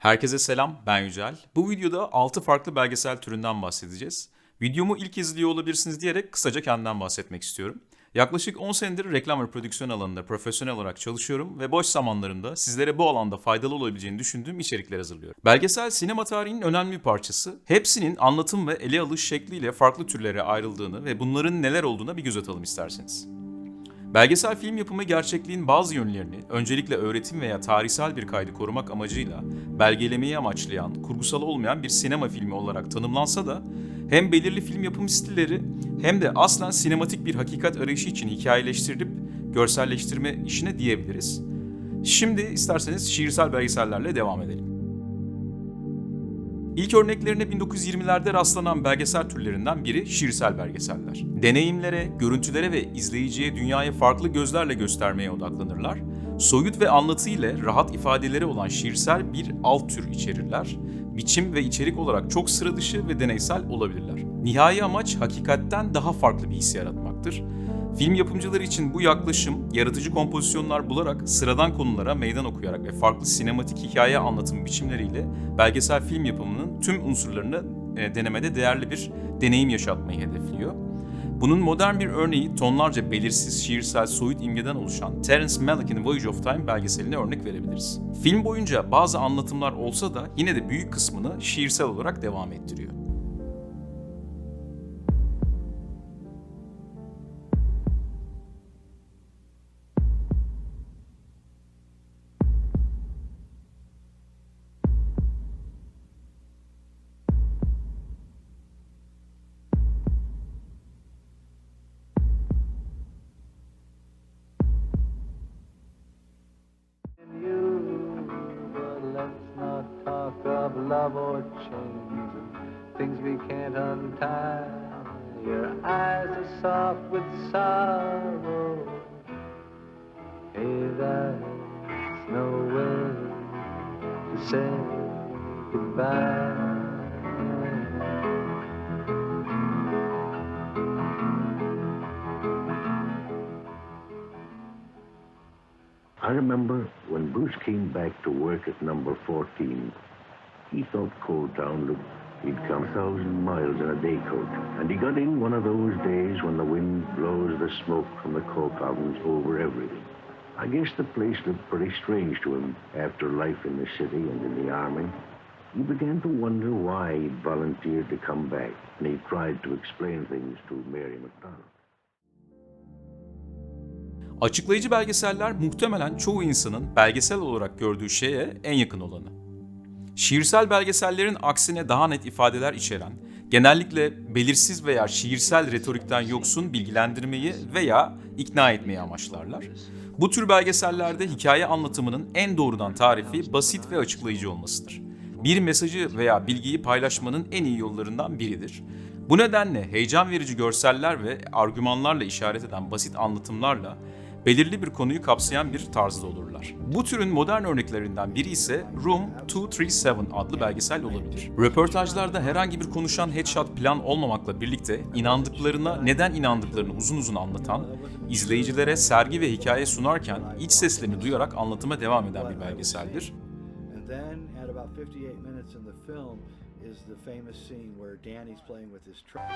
Herkese selam, ben Yücel. Bu videoda 6 farklı belgesel türünden bahsedeceğiz. Videomu ilk izliyor olabilirsiniz diyerek kısaca kendimden bahsetmek istiyorum. Yaklaşık 10 senedir reklam ve prodüksiyon alanında profesyonel olarak çalışıyorum ve boş zamanlarımda sizlere bu alanda faydalı olabileceğini düşündüğüm içerikler hazırlıyorum. Belgesel sinema tarihinin önemli bir parçası. Hepsinin anlatım ve ele alış şekliyle farklı türlere ayrıldığını ve bunların neler olduğuna bir göz atalım isterseniz. Belgesel film yapımı gerçekliğin bazı yönlerini öncelikle öğretim veya tarihsel bir kaydı korumak amacıyla belgelemeyi amaçlayan, kurgusal olmayan bir sinema filmi olarak tanımlansa da hem belirli film yapım stilleri hem de aslen sinematik bir hakikat arayışı için hikayeleştirilip görselleştirme işine diyebiliriz. Şimdi isterseniz şiirsel belgesellerle devam edelim. İlk örneklerine 1920'lerde rastlanan belgesel türlerinden biri şiirsel belgeseller. Deneyimlere, görüntülere ve izleyiciye dünyayı farklı gözlerle göstermeye odaklanırlar. Soyut ve anlatı ile rahat ifadeleri olan şiirsel bir alt tür içerirler. Biçim ve içerik olarak çok sıra dışı ve deneysel olabilirler. Nihai amaç hakikatten daha farklı bir his yaratmaktır. Film yapımcıları için bu yaklaşım, yaratıcı kompozisyonlar bularak, sıradan konulara meydan okuyarak ve farklı sinematik hikaye anlatım biçimleriyle belgesel film yapımının tüm unsurlarını e, denemede değerli bir deneyim yaşatmayı hedefliyor. Bunun modern bir örneği tonlarca belirsiz şiirsel soyut imgeden oluşan Terence Malick'in Voyage of Time belgeseline örnek verebiliriz. Film boyunca bazı anlatımlar olsa da yine de büyük kısmını şiirsel olarak devam ettiriyor. Love or change, things we can't untie. Your eyes are soft with sorrow. Hey, that's no way to say goodbye. I remember when Bruce came back to work at number 14, he thought Cold Town looked he'd come a thousand miles in a day coat. And he got in one of those days when the wind blows the smoke from the coke ovens over everything. I guess the place looked pretty strange to him after life in the city and in the army. He began to wonder why he'd volunteered to come back, and he tried to explain things to Mary McDonald. Açıklayıcı belgeseller muhtemelen çoğu insanın belgesel olarak gördüğü şeye en yakın olanı. Şiirsel belgesellerin aksine daha net ifadeler içeren, genellikle belirsiz veya şiirsel retorikten yoksun bilgilendirmeyi veya ikna etmeyi amaçlarlar. Bu tür belgesellerde hikaye anlatımının en doğrudan tarifi basit ve açıklayıcı olmasıdır. Bir mesajı veya bilgiyi paylaşmanın en iyi yollarından biridir. Bu nedenle heyecan verici görseller ve argümanlarla işaret eden basit anlatımlarla belirli bir konuyu kapsayan bir tarzda olurlar. Bu türün modern örneklerinden biri ise Room 237 adlı belgesel olabilir. Röportajlarda herhangi bir konuşan headshot plan olmamakla birlikte inandıklarına neden inandıklarını uzun uzun anlatan, izleyicilere sergi ve hikaye sunarken iç seslerini duyarak anlatıma devam eden bir belgeseldir. And then at about 58 minutes in the film is the famous scene where Danny's playing with his truck.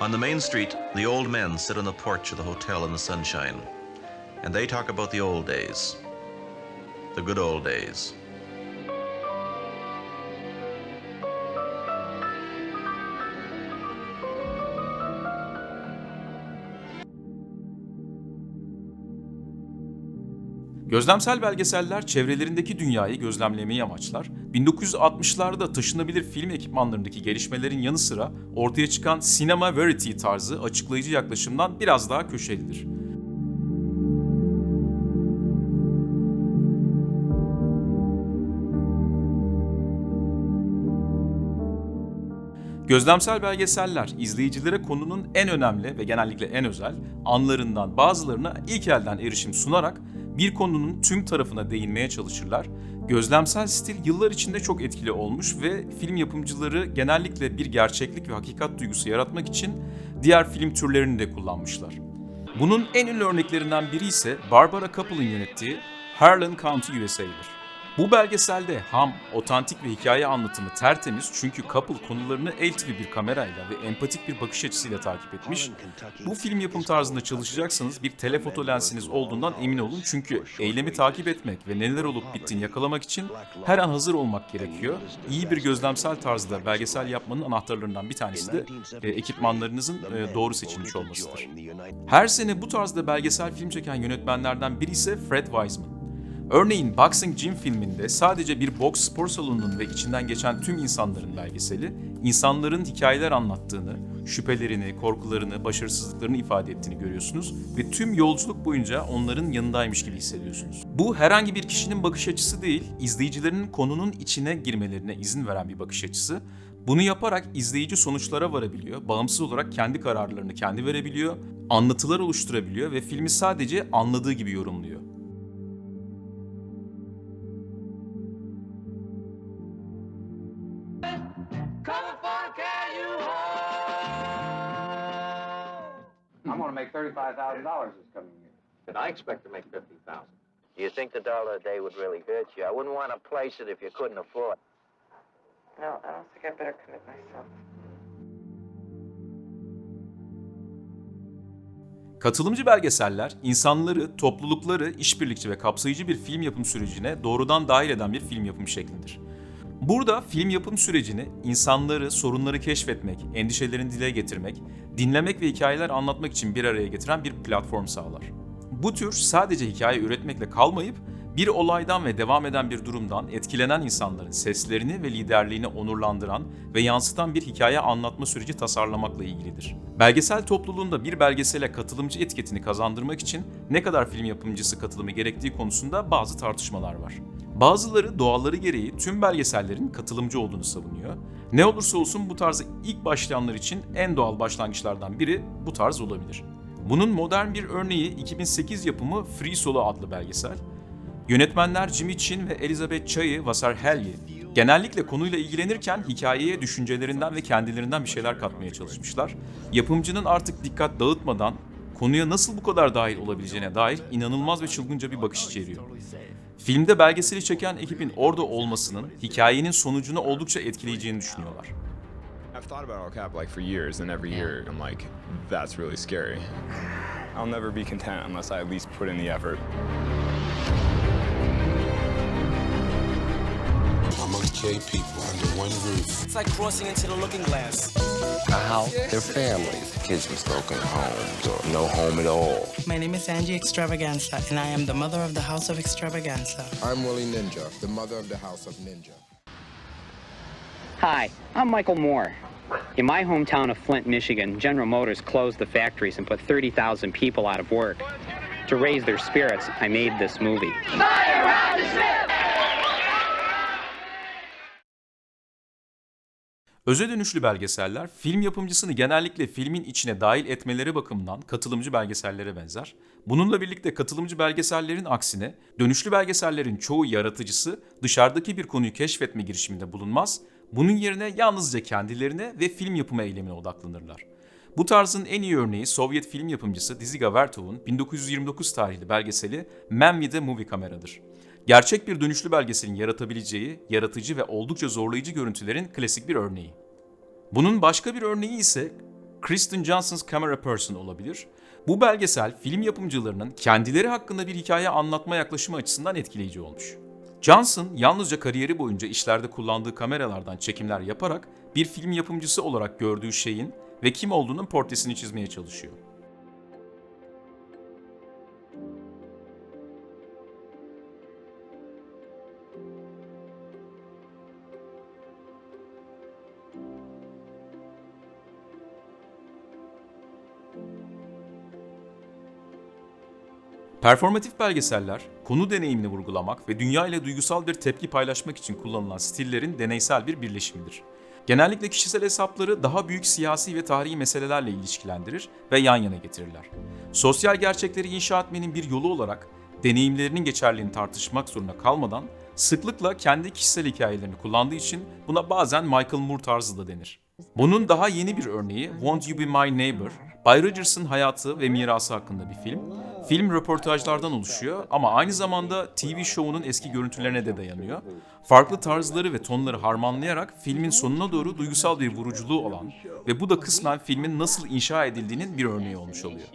On the main street, the old men sit on the porch of the hotel in the sunshine, and they talk about the old days. The good old days. Gözlemsel belgeseller çevrelerindeki dünyayı gözlemlemeyi amaçlar. 1960'larda taşınabilir film ekipmanlarındaki gelişmelerin yanı sıra ortaya çıkan sinema verity tarzı açıklayıcı yaklaşımdan biraz daha köşelidir. Gözlemsel belgeseller izleyicilere konunun en önemli ve genellikle en özel anlarından bazılarına ilk elden erişim sunarak bir konunun tüm tarafına değinmeye çalışırlar. Gözlemsel stil yıllar içinde çok etkili olmuş ve film yapımcıları genellikle bir gerçeklik ve hakikat duygusu yaratmak için diğer film türlerini de kullanmışlar. Bunun en ünlü örneklerinden biri ise Barbara Kopple'ın yönettiği Harlan County USA'dır. Bu belgeselde ham, otantik ve hikaye anlatımı tertemiz çünkü Couple konularını el tipi bir kamerayla ve empatik bir bakış açısıyla takip etmiş. Bu film yapım tarzında çalışacaksanız bir telefoto lensiniz olduğundan emin olun çünkü eylemi takip etmek ve neler olup bittiğini yakalamak için her an hazır olmak gerekiyor. İyi bir gözlemsel tarzda belgesel yapmanın anahtarlarından bir tanesi de e, ekipmanlarınızın e, doğru seçilmiş olmasıdır. Her sene bu tarzda belgesel film çeken yönetmenlerden biri ise Fred Wiseman. Örneğin Boxing Gym filminde sadece bir boks spor salonunun ve içinden geçen tüm insanların belgeseli, insanların hikayeler anlattığını, şüphelerini, korkularını, başarısızlıklarını ifade ettiğini görüyorsunuz ve tüm yolculuk boyunca onların yanındaymış gibi hissediyorsunuz. Bu herhangi bir kişinin bakış açısı değil, izleyicilerin konunun içine girmelerine izin veren bir bakış açısı. Bunu yaparak izleyici sonuçlara varabiliyor, bağımsız olarak kendi kararlarını kendi verebiliyor, anlatılar oluşturabiliyor ve filmi sadece anladığı gibi yorumluyor. Gonna make thirty-five thousand dollars this coming year. And I expect to make fifty thousand. Do you think the dollar a day would really hurt you? I wouldn't want to place it if you couldn't afford. No, I don't think I better commit myself. Katılımcı belgeseller, insanları, toplulukları işbirlikçi ve kapsayıcı bir film yapım sürecine doğrudan dahil eden bir film yapım şeklidir. Burada film yapım sürecini insanları, sorunları keşfetmek, endişelerini dile getirmek, dinlemek ve hikayeler anlatmak için bir araya getiren bir platform sağlar. Bu tür sadece hikaye üretmekle kalmayıp bir olaydan ve devam eden bir durumdan etkilenen insanların seslerini ve liderliğini onurlandıran ve yansıtan bir hikaye anlatma süreci tasarlamakla ilgilidir. Belgesel topluluğunda bir belgesele katılımcı etiketini kazandırmak için ne kadar film yapımcısı katılımı gerektiği konusunda bazı tartışmalar var. Bazıları doğalları gereği tüm belgesellerin katılımcı olduğunu savunuyor. Ne olursa olsun bu tarzı ilk başlayanlar için en doğal başlangıçlardan biri bu tarz olabilir. Bunun modern bir örneği 2008 yapımı Free Solo adlı belgesel. Yönetmenler Jimmy Chin ve Elizabeth Chai Vasarhelyi genellikle konuyla ilgilenirken hikayeye düşüncelerinden ve kendilerinden bir şeyler katmaya çalışmışlar. Yapımcının artık dikkat dağıtmadan konuya nasıl bu kadar dahil olabileceğine dair inanılmaz ve çılgınca bir bakış içeriyor. Filmde belgeseli çeken ekibin orada olmasının hikayenin sonucunu oldukça etkileyeceğini düşünüyorlar. I've thought about El Cap like for years, and every year I'm like, that's really scary. I'll never be content unless I at least put in the effort. among gay people under one roof. It's like crossing into the looking glass. A house, their families, kids with broken homes, or no home at all. My name is Angie Extravaganza, and I am the mother of the House of Extravaganza. I'm Willie Ninja, the mother of the House of Ninja. Hi, I'm Michael Moore. In my hometown of Flint, Michigan, General Motors closed the factories and put 30,000 people out of work. To raise their spirits, I made this movie. Öze dönüşlü belgeseller, film yapımcısını genellikle filmin içine dahil etmeleri bakımından katılımcı belgesellere benzer. Bununla birlikte katılımcı belgesellerin aksine dönüşlü belgesellerin çoğu yaratıcısı dışarıdaki bir konuyu keşfetme girişiminde bulunmaz, bunun yerine yalnızca kendilerine ve film yapımı eylemine odaklanırlar. Bu tarzın en iyi örneği Sovyet film yapımcısı Dziga Vertov'un 1929 tarihli belgeseli Man with a Movie Camera'dır. Gerçek bir dönüşlü belgeselin yaratabileceği, yaratıcı ve oldukça zorlayıcı görüntülerin klasik bir örneği. Bunun başka bir örneği ise Kristen Johnson's Camera Person olabilir. Bu belgesel film yapımcılarının kendileri hakkında bir hikaye anlatma yaklaşımı açısından etkileyici olmuş. Johnson yalnızca kariyeri boyunca işlerde kullandığı kameralardan çekimler yaparak bir film yapımcısı olarak gördüğü şeyin ve kim olduğunun portresini çizmeye çalışıyor. Performatif belgeseller, konu deneyimini vurgulamak ve dünya ile duygusal bir tepki paylaşmak için kullanılan stillerin deneysel bir birleşimidir. Genellikle kişisel hesapları daha büyük siyasi ve tarihi meselelerle ilişkilendirir ve yan yana getirirler. Sosyal gerçekleri inşa etmenin bir yolu olarak deneyimlerinin geçerliliğini tartışmak zorunda kalmadan sıklıkla kendi kişisel hikayelerini kullandığı için buna bazen Michael Moore tarzı da denir. Bunun daha yeni bir örneği Won't You Be My Neighbor, Bay Rogers'ın hayatı ve mirası hakkında bir film. Film röportajlardan oluşuyor ama aynı zamanda TV şovunun eski görüntülerine de dayanıyor. Farklı tarzları ve tonları harmanlayarak filmin sonuna doğru duygusal bir vuruculuğu olan ve bu da kısmen filmin nasıl inşa edildiğinin bir örneği olmuş oluyor.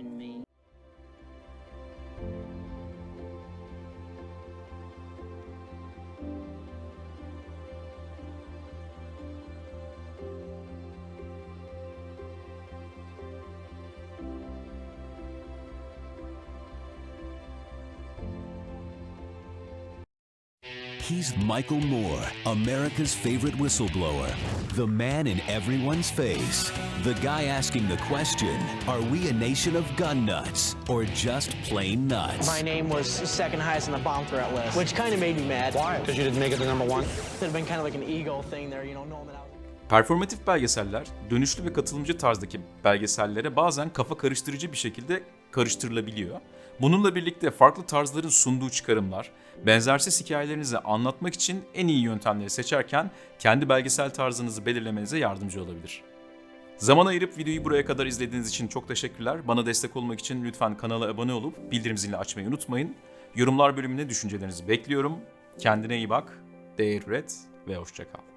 He's Michael Moore, America's favorite whistleblower. The man in everyone's face. The guy asking the question Are we a nation of gun nuts or just plain nuts? My name was second highest on the bomb threat list, which kind of made me mad. Why? Because you didn't make it to number one? It had been kind of like an ego thing there, you know, knowing that I was. Performatif belgeseller, dönüşlü ve katılımcı tarzdaki belgesellere bazen kafa karıştırıcı bir şekilde karıştırılabiliyor. Bununla birlikte farklı tarzların sunduğu çıkarımlar, benzersiz hikayelerinizi anlatmak için en iyi yöntemleri seçerken kendi belgesel tarzınızı belirlemenize yardımcı olabilir. Zaman ayırıp videoyu buraya kadar izlediğiniz için çok teşekkürler. Bana destek olmak için lütfen kanala abone olup bildirim zilini açmayı unutmayın. Yorumlar bölümüne düşüncelerinizi bekliyorum. Kendine iyi bak, değer üret ve hoşçakal.